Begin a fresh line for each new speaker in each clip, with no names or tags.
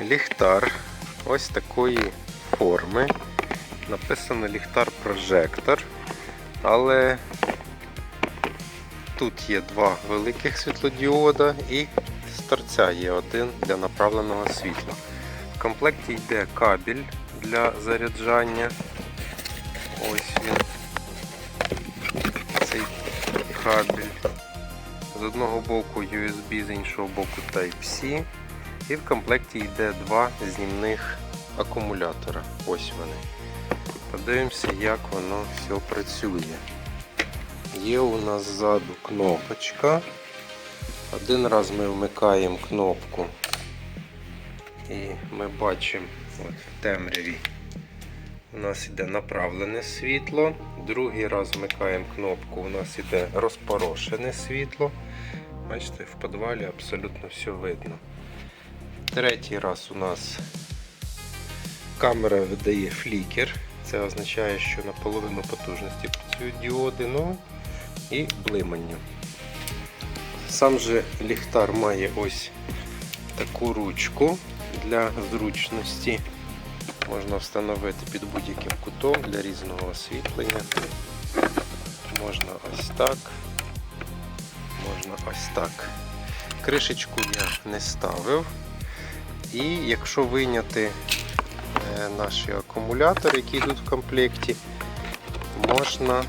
ліхтар ось такої форми. Написано ліхтар прожектор, але тут є два великих світлодіода і з торця є один для направленого світла. В комплекті йде кабель для заряджання. Ось він. Цей кабель. З одного боку USB, з іншого боку Type-C. І в комплекті йде два знімних акумулятора. Ось вони. Подивимося, як воно все працює. Є у нас ззаду кнопочка. Один раз ми вмикаємо кнопку і ми бачимо от, в темряві. У нас йде направлене світло. Другий раз вмикаємо кнопку, у нас йде розпорошене світло. Бачите, в підвалі абсолютно все видно. Третій раз у нас камера видає флікер. Це означає, що на половину потужності працюють діоди, ну і блимання. Сам же ліхтар має ось таку ручку для зручності. Можна встановити під будь-яким кутом для різного освітлення. Можна ось так. Можна ось так. Кришечку я не ставив. І якщо вийняти е, наші акумулятори, які йдуть в комплекті, можна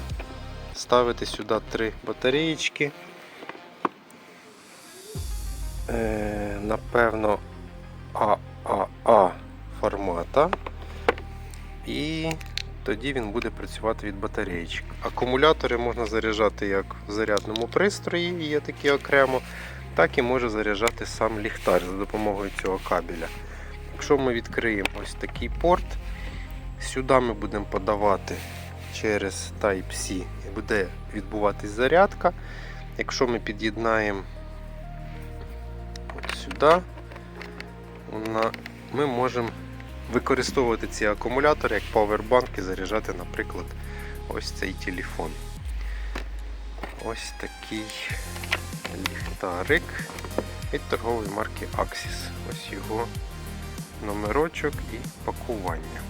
ставити сюди три батареєчки. Е, Напевно, ААА формата. І тоді він буде працювати від батареїчок. Акумулятори можна заряджати як в зарядному пристрої, є такі окремо, так і може заряджати сам ліхтар за допомогою цього кабеля. Якщо ми відкриємо ось такий порт, сюди ми будемо подавати через Type-C і буде відбуватись зарядка. Якщо ми під'єднаємо сюди, ми можемо використовувати ці акумулятори як павербанк і заряджати, наприклад, ось цей телефон. Ось такий ліхтарик від торгової марки Axis. Ось його номерочок і пакування.